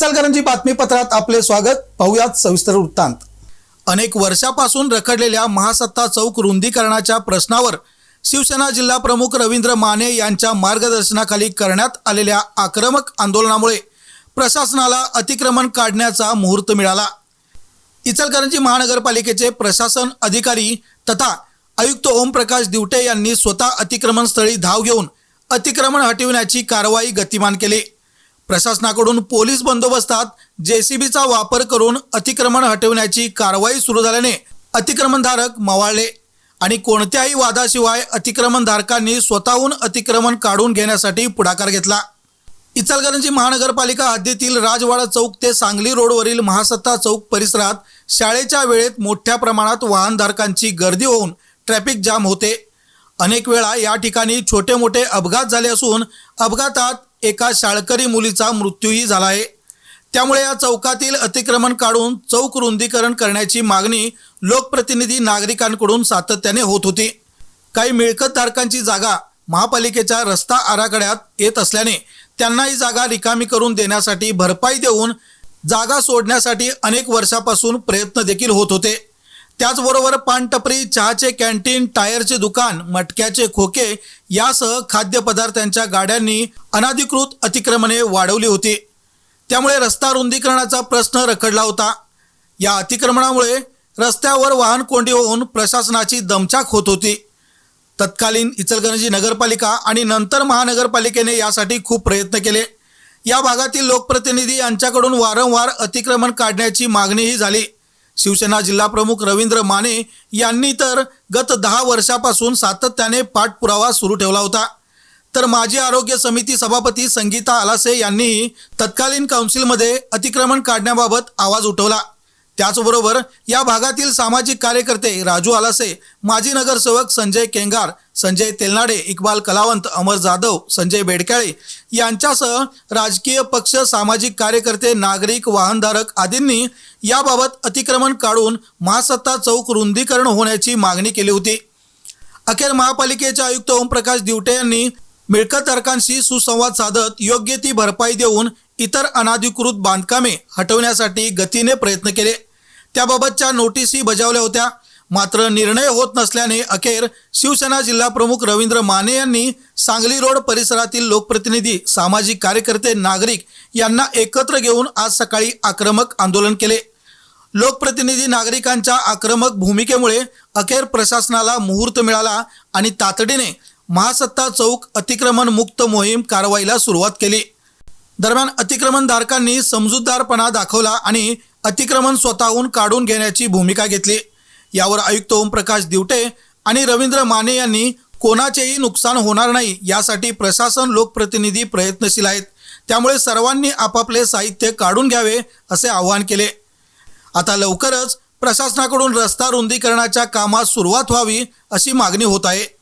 इचलकरंजी बातमीपत्रात आपले स्वागत. पाहुयात सविस्तर वृत्तांत. अनेक वर्षापासून रखडलेल्या महासत्ता चौक रुंदीकरणाच्या प्रश्नावर शिवसेना जिल्हा प्रमुख रवींद्र माने यांच्या मार्गदर्शनाखाली करण्यात आलेल्या आक्रमक आंदोलनामुळे प्रशासनाला अतिक्रमण काढण्याचा मुहूर्त मिळाला. इचलकरंजी महानगरपालिकेचे प्रशासन अधिकारी तथा आयुक्त ओमप्रकाश दिवटे यांनी स्वतः अतिक्रमण स्थळी धाव घेऊन अतिक्रमण हटविण्याची कारवाई गतिमान केली. प्रशासनाकडून पोलीस बंदोबस्तात जेसीबीचा वापर करून अतिक्रमण हटवण्याची कारवाई सुरू झाल्याने अतिक्रमणधारक मवाळले. आणि कोणत्याही वादाशिवाय अतिक्रमणधारकांनी स्वतःहून अतिक्रमण काढून घेण्यासाठी पुढाकार घेतला. इचलकरंजी महानगरपालिका हद्दीतील राजवाडा चौक ते सांगली रोडवरील महासत्ता चौक परिसरात शाळेच्या वेळेत मोठ्या प्रमाणात वाहनधारकांची गर्दी होऊन ट्रॅफिक जाम होते. अनेक वेळा या ठिकाणी छोटे मोठे अपघात झाले असून अपघातात एका शाळकरी मुलीचा मृत्यूही झाला आहे. त्यामुळे या चौकातील अतिक्रमण काढून चौक रुंदीकरण करण्याची मागणी लोकप्रतिनिधी नागरिकांकडून सातत्याने होत होती. काही मिळकतधारकांची जागा महापालिकेच्या रस्ता आराखड्यात येत असल्याने त्यांना ही जागा रिकामी करून देण्यासाठी भरपाई देऊन जागा सोडण्यासाठी अनेक वर्षापासून प्रयत्न देखील होत होते. त्याचबरोबर पानटपरी चहाचे कॅन्टीन टायरचे दुकान मटक्याचे खोके यासह खाद्यपदार्थांच्या गाड्यांनी अनाधिकृत अतिक्रमणे वाढवली होती. त्यामुळे रस्ता रुंदीकरणाचा प्रश्न रखडला होता. या अतिक्रमणामुळे रस्त्यावर वाहन कोंडी होऊन प्रशासनाची दमछाक होत होती. तत्कालीन इचलकरंजी नगरपालिका आणि नंतर महानगरपालिकेने यासाठी खूप प्रयत्न केले. या भागातील लोकप्रतिनिधी यांच्याकडून वारंवार अतिक्रमण काढण्याची मागणीही झाली. शिवसेना जिल्हाप्रमुख रवींद्र माने यांनी तर गत दहा वर्षापासून सातत्याने पाठपुरावा सुरू ठेवला होता. तर माजी आरोग्य समिती सभापती संगीता आलासे यांनी तत्कालीन काउन्सिलमध्ये अतिक्रमण काढण्याबाबत आवाज उठवला. त्याचबरोबर या भागातील सामाजिक कार्यकर्ते राजू आलासे माजी नगरसेवक संजय केंगार संजय तेलनाडे इक्बाल कलावंत अमर जाधव संजय बेडकाळे यांच्यासह राजकीय पक्ष सामाजिक कार्यकर्ते नागरिक वाहनधारक आदींनी याबाबत अतिक्रमण काढून महासत्ता चौक रुंदीकरण होण्याची मागणी केली होती. अखेर महापालिकेचे आयुक्त ओमप्रकाश दिवटे यांनी मिळकतधारकांशी सुसंवाद साधत योग्य ती भरपाई देऊन इतर अनाधिकृत बांधकामे हटवण्यासाठी गतीने प्रयत्न केले. त्याबाबतच्या नोटीसही बजावल्या होत्या. मात्र निर्णय होत नसल्याने अखेर शिवसेना जिल्हा प्रमुख रवींद्र माने यांनी सांगली रोड परिसरातील लोकप्रतिनिधी सामाजिक कार्यकर्ते नागरिक यांना एकत्र घेऊन आज सकाळी आक्रमक आंदोलन केले. लोकप्रतिनिधी नागरिकांच्या आक्रमक भूमिकेमुळे अखेर प्रशासनाला मुहूर्त मिळाला आणि तातडीने महासत्ता चौक अतिक्रमण मुक्त मोहीम कारवाईला सुरुवात केली. दरम्यान अतिक्रमणधारकांनी समजूतदारपणा दाखवला आणि अतिक्रमण स्वतःहून काढून घेण्याची भूमिका घेतली. यावर आयुक्त ओमप्रकाश दिवटे आणि रवींद्र माने यांनी कोणाचेही नुकसान होणार नाही यासाठी प्रशासन लोकप्रतिनिधी प्रयत्नशील आहेत. त्यामुळे सर्वांनी आपापले साहित्य काढून घ्यावे असे आवाहन केले. आता लवकरच प्रशासनाकडून रस्ता रुंदीकरणाच्या कामास सुरुवात व्हावी अशी मागणी होत आहे.